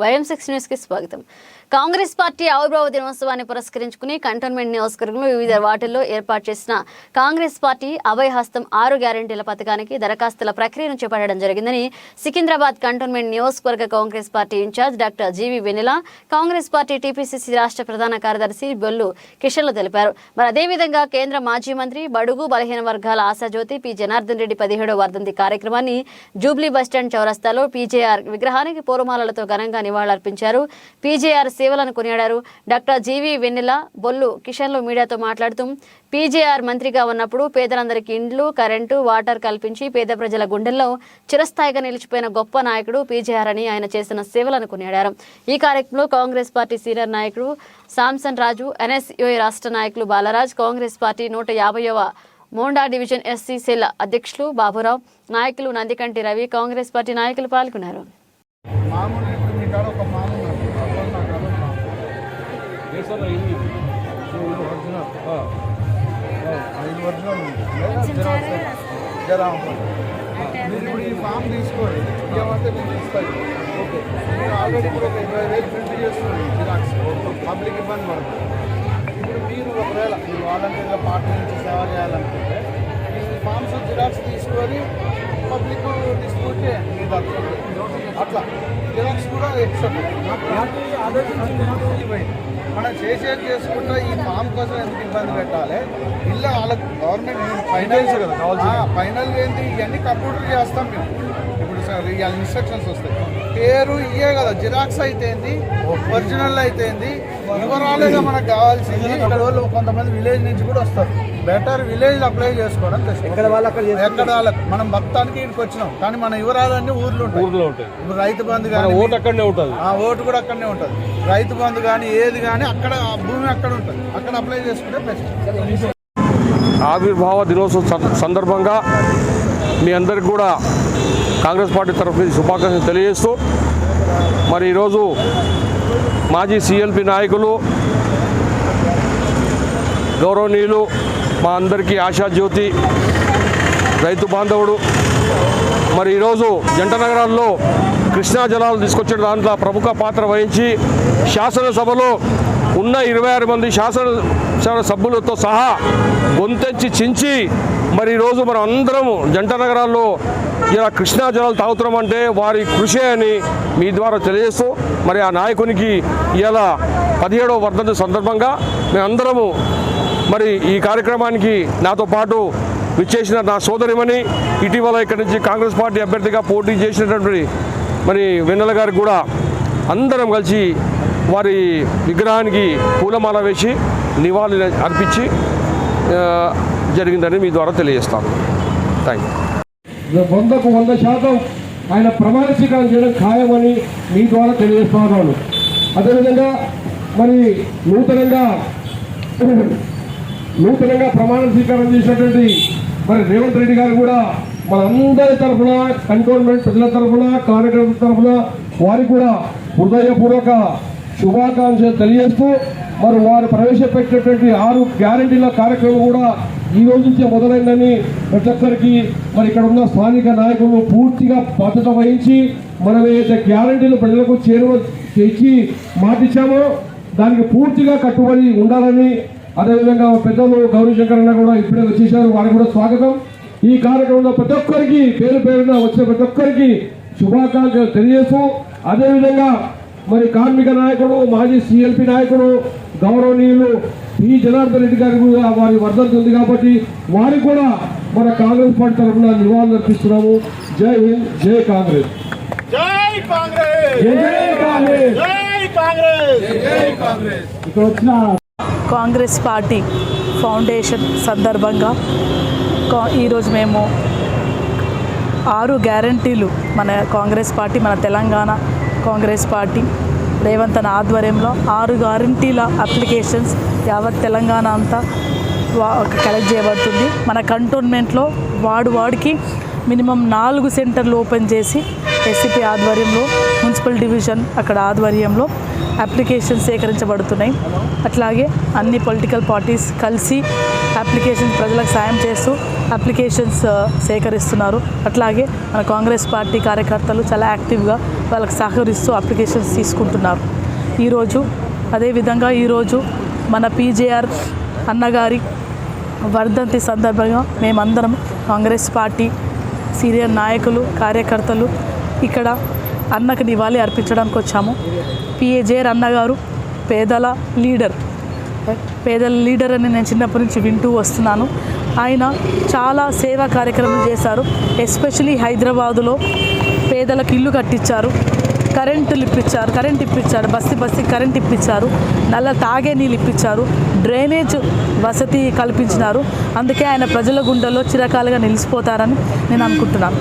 YM six న్యూస్కి స్వాగతం. Congress party ఆవిర్భావ దినోత్సవాన్ని పురస్కరించుకుని కంటోన్మెంట్ నియోజకవర్గంలో వివిధ వార్డుల్లో ఏర్పాటు చేసిన కాంగ్రెస్ పార్టీ అభయహస్తం ఆరు గ్యారెంటీల పథకానికి దరఖాస్తుల ప్రక్రియను చేపట్టడం జరిగిందని సికింద్రాబాద్ కంటోన్మెంట్ నియోజకవర్గ Congress party incharge doctor G V Vennela Congress party TPCC రాష్ట్ర ప్రధాన కార్యదర్శి బొల్లు కిషన్లు తెలిపారు. మరి అదేవిధంగా కేంద్ర మాజీ మంత్రి బడుగు బలహీన వర్గాల ఆశాజ్యోతి పి. జనార్దన్ రెడ్డి పదిహేడో వర్ధంతి కార్యక్రమాన్ని జూబ్లీ బస్టాండ్ చౌరస్తాలో పీజేఆర్ విగ్రహానికి పూర్వమాలలతో ఘనంగా నివాళులర్పించారు. పీజేఆర్ సేవలను కొనియాడారు. డాక్టర్ జీవి వెన్నెల బొల్లు కిషన్లు మీడియాతో మాట్లాడుతూ పీజేఆర్ మంత్రిగా ఉన్నప్పుడు పేదలందరికీ ఇండ్లు కరెంటు వాటర్ కల్పించి పేద ప్రజల గుండెల్లో చిరస్థాయిగా నిలిచిపోయిన గొప్ప నాయకుడు పీజేఆర్ అని ఆయన చేసిన సేవలను కొనియాడారు. ఈ కార్యక్రమంలో కాంగ్రెస్ పార్టీ సీనియర్ నాయకుడు సామ్సన్ రాజు ఎన్ఎస్యుఐ రాష్ట్ర నాయకులు బాలరాజ్ కాంగ్రెస్ పార్టీ నూట యాభైవ మోండా డివిజన్ ఎస్సీ సెల్ అధ్యక్షులు బాబురావు నాయకులు నందికంటి రవి కాంగ్రెస్ పార్టీ నాయకులు పాల్గొన్నారు. మీ కాడ ఒక ఉంది. అప్పుడు నా కాడ. సో ఇది ఒరిజినల్. ఆ, ఇది ఒరిజినల్ ఉంది. జరా. మీరు ఇప్పుడు ఈ ఫామ్ తీసుకోండి ఏమంటే నేను ఇస్తాను ఓకే మీరు ఆల్రెడీ ఇప్పుడు ఒక ఇరవై వేలు ప్రింట్ చేస్తుంది జిరాక్స్ పబ్లిక్ ఇబ్బంది పడుతుంది ఇప్పుడు మీరు ఒకవేళ మీరు వాలంటీర్గా పార్టీ నుంచి సేవ చేయాలనుకుంటే ఈ ఫామ్స్ జిరాక్స్ తీసుకొని పబ్లిక్ డిస్ట్రిబ్యూట్ చేయండి అట్లా జిరాక్స్ కూడా ఎక్సెప్ట్ మనం చేసేది చేసుకుంటే ఈ ఫామ్ కోసం ఎందుకు ఇబ్బంది పెట్టాలి ఇల్లు వాళ్ళకి గవర్నమెంట్ ఫైనల్స్ కదా ఫైనల్ ఏంటి ఇవన్నీ కంప్యూటర్ చేస్తాం మేము ఇప్పుడు సార్ ఇవాళ ఇన్స్ట్రక్షన్స్ వస్తాయి పేరు ఇయే కదా జిరాక్స్ అయితే ఏంది ఒరిజినల్ అయితే ఏంది వివరాలుగా మనకు కావాల్సింది ఇక్కడ వాళ్ళు కొంతమంది విలేజ్ నుంచి కూడా వస్తారు బెటర్ విలేజ్ అప్లై చేసుకోవడం ఎక్కడ వాళ్ళు అక్కడ ఎక్కడ వాళ్ళకి మనం భక్తానికి ఇక్కడికి వచ్చినాం కానీ మన వివరాలన్నీ ఊర్లో ఉంటాయి. ఊర్లో ఉంటాయి. ఇప్పుడు రైతు బంధు మన కానీ ఓటు అక్కడనే ఉంటుంది. ఆ ఓటు కూడా అక్కడనే ఉంటుంది. రైతు బంధు కానీ ఏది కానీ అక్కడ భూమి అక్కడ ఉంటుంది. అక్కడ అప్లై చేసుకుంటే బెస్ట్ ఆవిర్భావ దినోత్సవం సందర్భంగా మీ అందరికి కూడా కాంగ్రెస్ పార్టీ తరఫు నుంచి శుభాకాంక్షలు తెలియజేస్తూ మరి ఈరోజు మాజీ సిఎల్పి నాయకులు గౌరవనీయులు మా అందరికీ ఆశాజ్యోతి రైతు బాంధవుడు. మరి ఈరోజు జంట నగరాల్లో కృష్ణా జలాలు తీసుకొచ్చిన దాంట్లో ప్రముఖ పాత్ర వహించి శాసనసభలో ఉన్న ఇరవై ఆరు మంది శాసనసభ సభ్యులతో సహా గొంతెంచి చించి మరి ఈరోజు మనం అందరం జంట నగరాల్లో ఇలా కృష్ణా జలాలు తాగుతున్నాం అంటే వారి కృషి అని మీ ద్వారా తెలియజేస్తూ మరి ఆ నాయకునికి ఇలా పదిహేడవ వర్ధంతి సందర్భంగా మేమందరము మరి ఈ కార్యక్రమానికి నాతో పాటు విచ్చేసిన నా సోదరిమని ఇటీవల ఇక్కడి నుంచి కాంగ్రెస్ పార్టీ అభ్యర్థిగా పోటీ చేసినటువంటి మరి వెన్నెల గారికి కూడా అందరం కలిసి వారి విగ్రహానికి పూలమాల వేసి నివాళులు అర్పించి జరిగిందని మీ ద్వారా తెలియజేస్తాను. థ్యాంక్ యూ వందకు వంద శాతం ఆయన ప్రమాణ స్వీకారం చేయడం ఖాయమని మీ ద్వారా తెలియజేస్తున్నాను. అదేవిధంగా మరి నూతనంగా నూతనంగా ప్రమాణ స్వీకారం చేసినటువంటి మరి రేవంత్ రెడ్డి గారు కూడా మన అందరి తరఫున కంటోన్మెంట్ ప్రజల తరఫున కార్యకర్తల తరఫున వారికి కూడా హృదయపూర్వక శుభాకాంక్షలు తెలియజేస్తూ మరి వారు ప్రవేశపెట్టినటువంటి ఆరు గ్యారంటీల కార్యక్రమం కూడా ఈ రోజు నుంచే మొదలైందని ప్రతి ఒక్కరికి మరి ఇక్కడ ఉన్న స్థానిక నాయకులు పూర్తిగా బాధ్యత వహించి మనం ఏదైతే గ్యారంటీలు ప్రజలకు చేరువ చేసి మాటిచ్చామో దానికి పూర్తిగా కట్టుబడి ఉండాలని అదేవిధంగా పెద్దలు గౌరీ శంకర్ అన్న కూడా ఇప్పుడే వచ్చేసారు. వారికి కూడా స్వాగతం. ఈ కార్యక్రమంలో ప్రతి ఒక్కరికి పేరు పేరున వచ్చిన ప్రతి ఒక్కరికి శుభాకాంక్షలు తెలియజేస్తూ అదేవిధంగా మరి కార్మిక నాయకుడు మాజీ సిఎల్పి నాయకుడు గౌరవనీయులు పి. జనార్దన్ రెడ్డి గారికి కూడా వారి వర్ధంతి ఉంది కాబట్టి వారికి కూడా మన కాంగ్రెస్ పార్టీ తరఫున నివాళులు అర్పిస్తున్నాము జై హింద్ జై కాంగ్రెస్. జై కాంగ్రెస్ జై జై కాంగ్రెస్! జై కాంగ్రెస్! జై కాంగ్రెస్! ఇక్కడ వచ్చిన కాంగ్రెస్ పార్టీ ఫౌండేషన్ సందర్భంగా కా- ఈరోజు మేము ఆరు గ్యారంటీలు మన కాంగ్రెస్ పార్టీ మన తెలంగాణ కాంగ్రెస్ పార్టీ రేవంత్ అన్న ఆధ్వర్యంలో ఆరు గ్యారంటీల అప్లికేషన్స్ యావత్ తెలంగాణ అంతా కలెక్ట్ చేయబడుతుంది. మన కంటోన్మెంట్లో వార్డు వార్డుకి మినిమం నాలుగు సెంటర్లు ఓపెన్ చేసి ఎస్సిపి ఆధ్వర్యంలో మున్సిపల్ డివిజన్ అక్కడ ఆధ్వర్యంలో అప్లికేషన్స్ సేకరించబడుతున్నాయి. అట్లాగే అన్ని పొలిటికల్ పార్టీస్ కలిసి అప్లికేషన్స్ ప్రజలకు సాయం చేస్తూ అప్లికేషన్స్ సేకరిస్తున్నారు. అట్లాగే మన కాంగ్రెస్ పార్టీ కార్యకర్తలు చాలా యాక్టివ్గా వాళ్ళకి సహకరిస్తూ అప్లికేషన్స్ తీసుకుంటున్నారు. ఈరోజు అదేవిధంగా ఈరోజు మన పీజేఆర్ అన్నగారి వర్ధంతి సందర్భంగా మేమందరం కాంగ్రెస్ పార్టీ సీనియర్ నాయకులు కార్యకర్తలు ఇక్కడ అన్నకు నివాళి అర్పించడానికి వచ్చాము. పిఏజేఆర్ అన్నగారు పేదల లీడర్. పేదల లీడర్ అని నేను చిన్నప్పటి నుంచి వింటూ వస్తున్నాను. ఆయన చాలా సేవా కార్యక్రమాలు చేశారు. ఎస్పెషలీ హైదరాబాదులో పేదలకు ఇల్లు కట్టించారు. కరెంటులు ఇప్పించారు కరెంట్ ఇప్పించారు బస్తి బస్తి కరెంట్ ఇప్పించారు నల్ల తాగే నీళ్ళు ఇప్పించారు డ్రైనేజ్ వసతి కల్పించినారు. అందుకే ఆయన ప్రజల గుండెల్లో చిరకాలుగా నిలిచిపోతారని నేను అనుకుంటున్నాను.